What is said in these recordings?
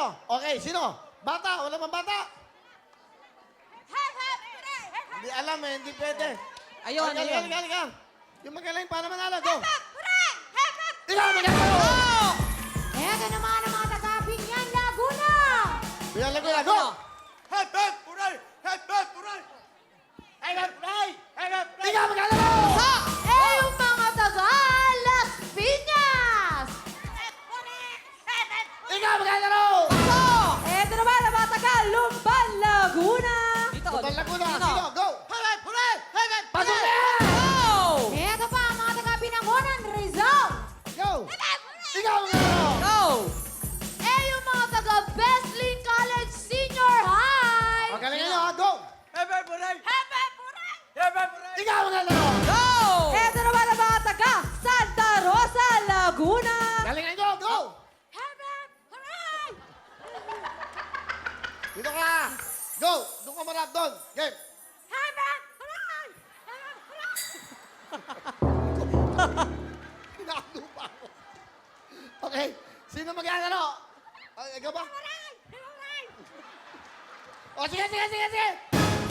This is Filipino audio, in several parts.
manalo. Okay, sino? Bata, wala bang bata? Hindi alam eh, hindi pwede. Ayun, ayun. halika, halika. Yung magaling para manalo, go. Ikaw, magaling! Oh! Eto naman ang mga taga-Binyan, Laguna! Bilang Laguna, go! Hep hooray! Hep hep hooray! Go! Doon ka marap doon. Game! Pinakalo pa ako. Okay. Sino mag-ano? Ay, ikaw ba? O, sige, sige, sige, sige!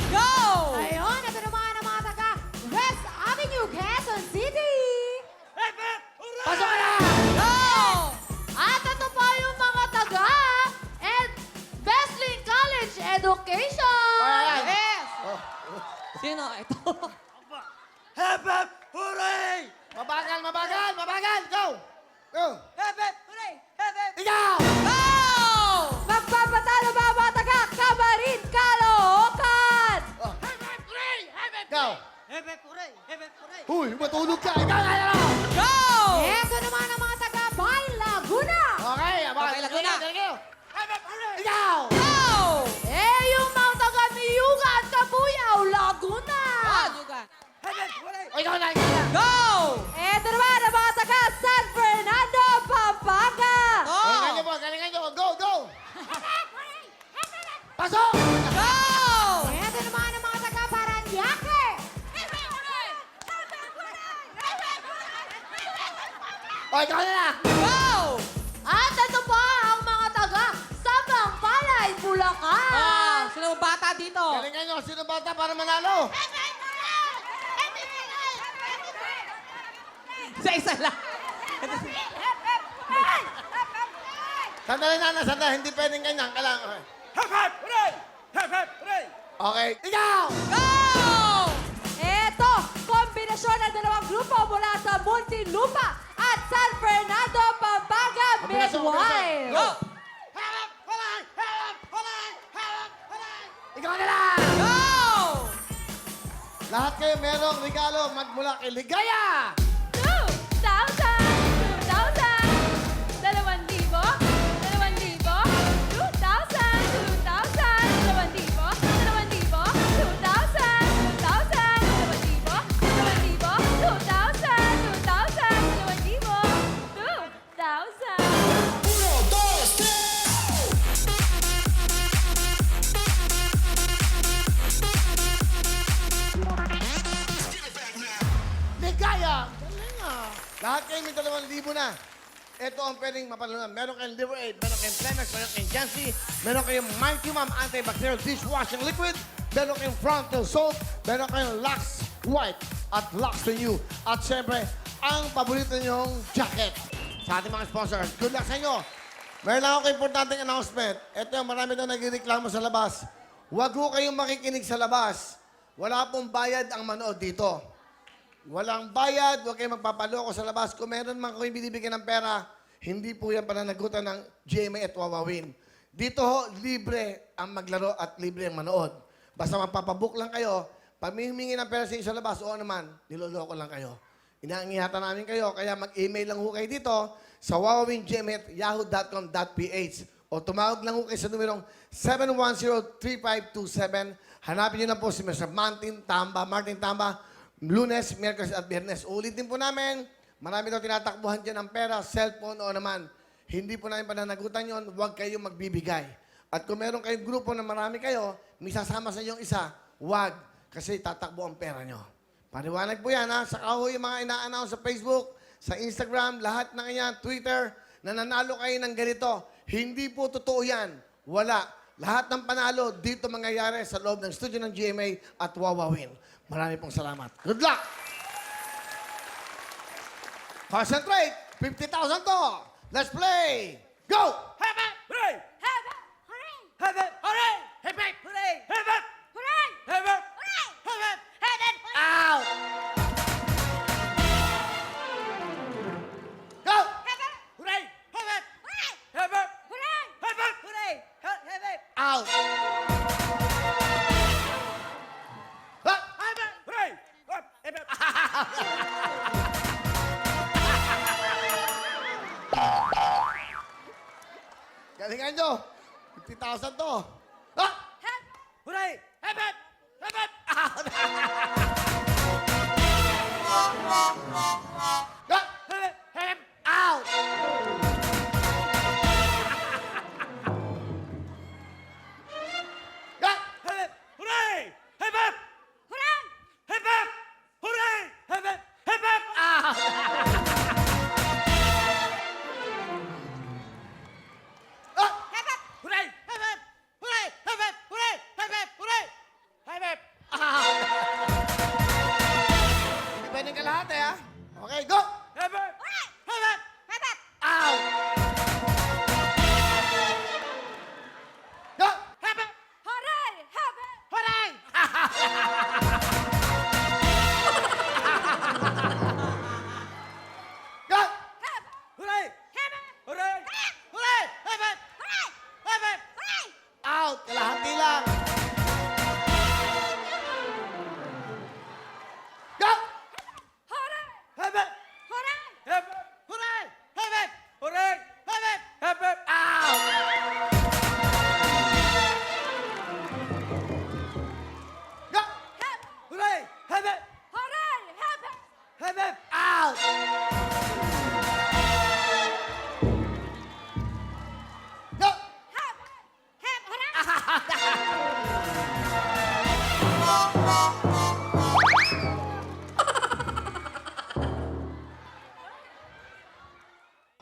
Go! Ayun, ito naman ang mga taga West Avenue, Quezon City! Education! Ayan. Yes! Oh, Sino? Ito. Hep hep hooray! mabagal, mabagal, mabagal! Go! Go! Hep hep hooray! Hep hep Ikaw! Go! Magpapatalo ba ang mga taga Camarin, Caloocan? Oh, hep hep hooray! Hep hep Go! Hep hep hooray! Hep hep hooray! Huy, matulog ka! Ikaw na ano? O, ikaw na na. Go! At ito pa ang mga taga Sabang Palay, Bulacan! Ah, sino ang bata dito? Galingan nyo. Sino bata para manalo? Sa isa lang. Sandali na na, sandali. Hindi pwedeng ganyan. Kailangan. Okay. Hep hep hooray! Hep hep hooray! Okay. Ikaw! Go! Ito, kombinasyon ng dalawang grupo mula sa Muntinlupa Fernando, Midway! kombinasyon. Go! Hep hep hooray! Ikaw na lang! Go! Lahat kayo merong regalo magmula kay Ligaya! Libo na. Ito ang pwedeng mapanalunan. Meron kayong Liver Aid, meron kayong Plemex, meron kayong Jancy, meron kayong Mighty Mom Antibacterial Dishwashing Liquid, meron kayong Frontal Soap, meron kayong Lux White at Lux Renew. At syempre, ang paborito niyong jacket sa ating mga sponsors. Good luck sa inyo! Meron lang ako importanteng announcement. Ito yung marami daw nagreklamo sa labas. Huwag ho kayong makikinig sa labas. Wala pong bayad ang manood dito. Walang bayad, huwag kayong magpapaloko sa labas. Kung meron man kayong binibigyan ng pera, hindi po yan pananagutan ng GMA at Wawawin. Dito ho, libre ang maglaro at libre ang manood. Basta magpapabook lang kayo, pamihingi ng pera sa inyo sa labas, o naman, niloloko lang kayo. Inaangihatan namin kayo, kaya mag-email lang ho kayo dito sa wawawinggmail at yahoo.com.ph o tumawag lang ho kayo sa numerong 710-3527. Hanapin niyo na po si Mr. Martin Tamba, Martin Tamba, Lunes, Miyerkules at Biyernes. Ulitin po namin, marami daw tinatakbuhan dyan ng pera, cellphone o naman. Hindi po namin pananagutan yon, huwag kayong magbibigay. At kung meron kayong grupo na marami kayo, may sasama sa inyong isa, huwag, kasi tatakbo ang pera nyo. Paniwanag po yan, ha? Sa kahoy yung mga ina-announce sa Facebook, sa Instagram, lahat ng yan, Twitter, na nanalo kayo ng ganito. Hindi po totoo yan. Wala. Lahat ng panalo dito mangyayari sa loob ng studio ng GMA at Wawawin. Marami pong salamat. Good luck! Concentrate! 50,000 to! Let's play! Go! Heaven! Hooray! Heaven! Hooray! Heaven! Hooray! Galingan nyo! 50,000 to! Ah! Heaven! Hooray! Heaven! Heaven! Ah!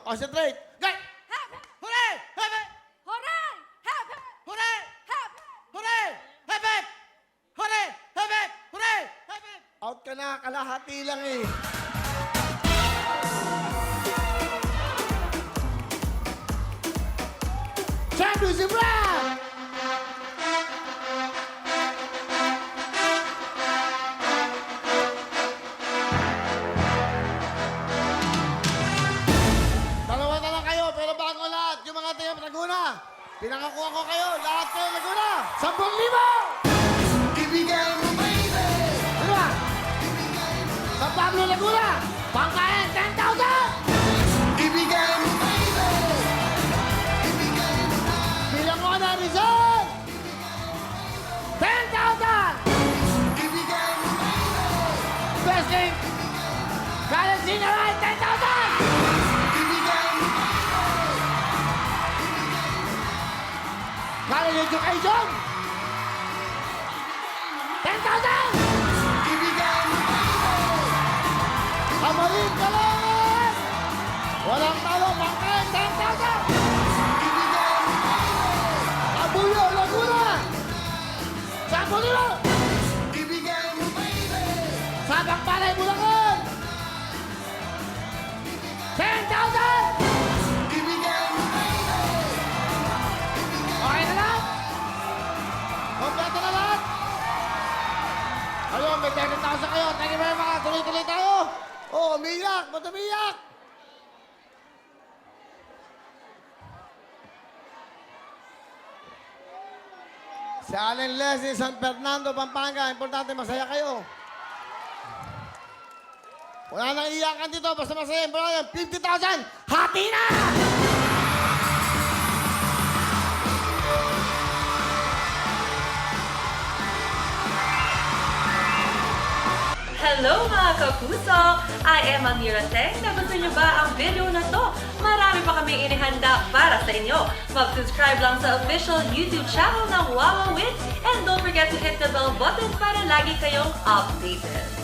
Concentrate. Go! Heaven! Hooray! Heaven! Hooray! Heaven! Hooray! Heaven! Hooray! Heaven! Hooray! Heaven! Hooray! Heaven! Out ka na, kalahati lang eh. Champions Brown! Dalawa pinangakuha ko kayo, lahat kayo Laguna, 10,000! Ibigay mo, baby! Ano ba? Sa Pablo Laguna, pangkain, 10,000! Education! 10,000! Kamarin Kalangan! Walang talo, pangkain, 10,000! Abuyo, Laguna! Sabulilo! Sabang Palay, Bulacan! 10,000! May 10,000 kayo. Thank you very much. Tuloy-tuloy tayo. Oh, umiyak. Ba't umiyak? Si Allen Leslie, San Fernando, Pampanga. Importante, masaya kayo. Wala nang iyakan dito. Basta masaya. Brian, 50,000. Hati na! Hello mga kapuso! I am Amira Teng. Nagusto niyo ba ang video na to? Marami pa kami inihanda para sa inyo. Mag-subscribe lang sa official YouTube channel ng Wawa Win and don't forget to hit the bell button para lagi kayong updated.